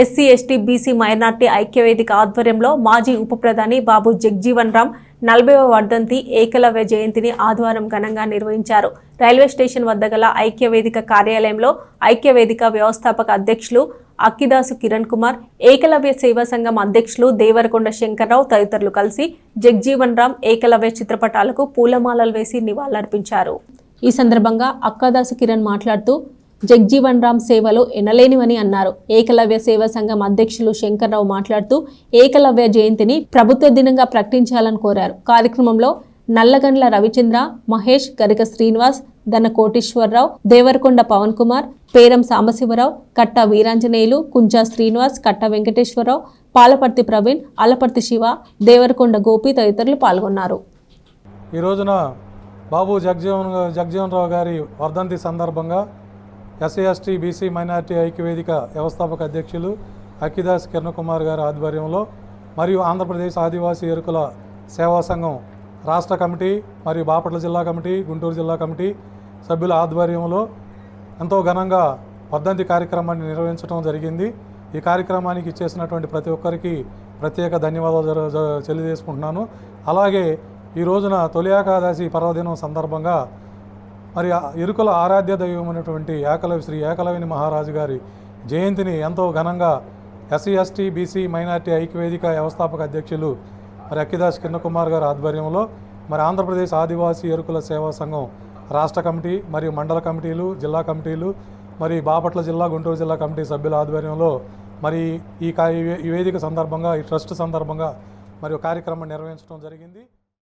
SC ST BC minority ఐక్యవేదిక ఆధ్వర్యంలో మాజీ ఉప ప్రధాని బాబు జగ్జీవన్ రామ్ నలభైవ వర్ధంతి ఏకలవ్య జయంతిని ఆదివారం ఘనంగా నిర్వహించారు. రైల్వే స్టేషన్ వద్ద గల ఐక్యవేదిక కార్యాలయంలో ఐక్యవేదిక వ్యవస్థాపక అధ్యక్షులు అక్కిదాసు కిరణ్ కుమార్ ఏకలవ్య సేవా సంఘం అధ్యక్షులు దేవరకొండ శంకర్రావు తదితరులు కలిసి జగ్జీవన్ రామ్ ఏకలవ్య చిత్రపటాలకు పూలమాలలు వేసి నివాళులర్పించారు. ఈ సందర్భంగా అక్కదాసు కిరణ్ మాట్లాడుతూ జగ్జీవన్ రామ్ సేవలు ఎనలేనివని అన్నారు. ఏకలవ్య సేవా సంఘం అధ్యక్షులు శంకర్రావు మాట్లాడుతూ ఏకలవ్య జయంతిని ప్రభుత్వ దినంగా ప్రకటించాలని కోరారు. కార్యక్రమంలో నల్లగండ్ల రవిచంద్ర మహేష్ గరిక శ్రీనివాస్ దన కోటేశ్వరరావు దేవరకొండ పవన్ కుమార్ పేరం సాంబశివరావు కట్ట వీరాంజనేయులు కుంచా శ్రీనివాస్ కట్ట వెంకటేశ్వరరావు పాలపర్తి ప్రవీణ్ అలపర్తి శివ దేవరకొండ గోపి తదితరులు పాల్గొన్నారు. ఈ రోజున బాబు జగజీవన్ జగజీవన్ రావు గారి వర్ధంతి సందర్భంగా ఎస్సీ ఎస్టీ బీసీ మైనార్టీ ఐక్యవేదిక వ్యవస్థాపక అధ్యక్షులు అఖిదాస్ కిరణ్ కుమార్ గారి ఆధ్వర్యంలో మరియు ఆంధ్రప్రదేశ్ ఆదివాసీ ఎరుకుల సేవా సంఘం రాష్ట్ర కమిటీ మరియు బాపట్ల జిల్లా కమిటీ గుంటూరు జిల్లా కమిటీ సభ్యుల ఆధ్వర్యంలో ఎంతో ఘనంగా వర్ధంతి కార్యక్రమాన్ని నిర్వహించడం జరిగింది. ఈ కార్యక్రమానికి ఇచ్చేసినటువంటి ప్రతి ఒక్కరికి ప్రత్యేక ధన్యవాదాలు తెలియజేసుకుంటున్నాను. అలాగే ఈ రోజున తొలి ఏకాదశి పర్వదినం సందర్భంగా మరి ఆ ఎరుకల ఆరాధ్య దైవమైనటువంటి ఏకలవి శ్రీ ఏకలవిని మహారాజు గారి జయంతిని ఎంతో ఘనంగా ఎస్సీ ఎస్టీ బీసీ మైనార్టీ ఐక్యవేదిక వ్యవస్థాపక అధ్యక్షులు మరి అక్కిదాస్ కిరణ్ కుమార్ గారి ఆధ్వర్యంలో మరి ఆంధ్రప్రదేశ్ ఆదివాసీ ఎరుకుల సేవా సంఘం రాష్ట్ర కమిటీ మరియు మండల కమిటీలు జిల్లా కమిటీలు మరి బాపట్ల జిల్లా గుంటూరు జిల్లా కమిటీ సభ్యుల ఆధ్వర్యంలో మరి ఈ కా- ఈ వేదిక సందర్భంగా ఈ ట్రస్ట్ సందర్భంగా మరి కార్యక్రమం నిర్వహించడం జరిగింది.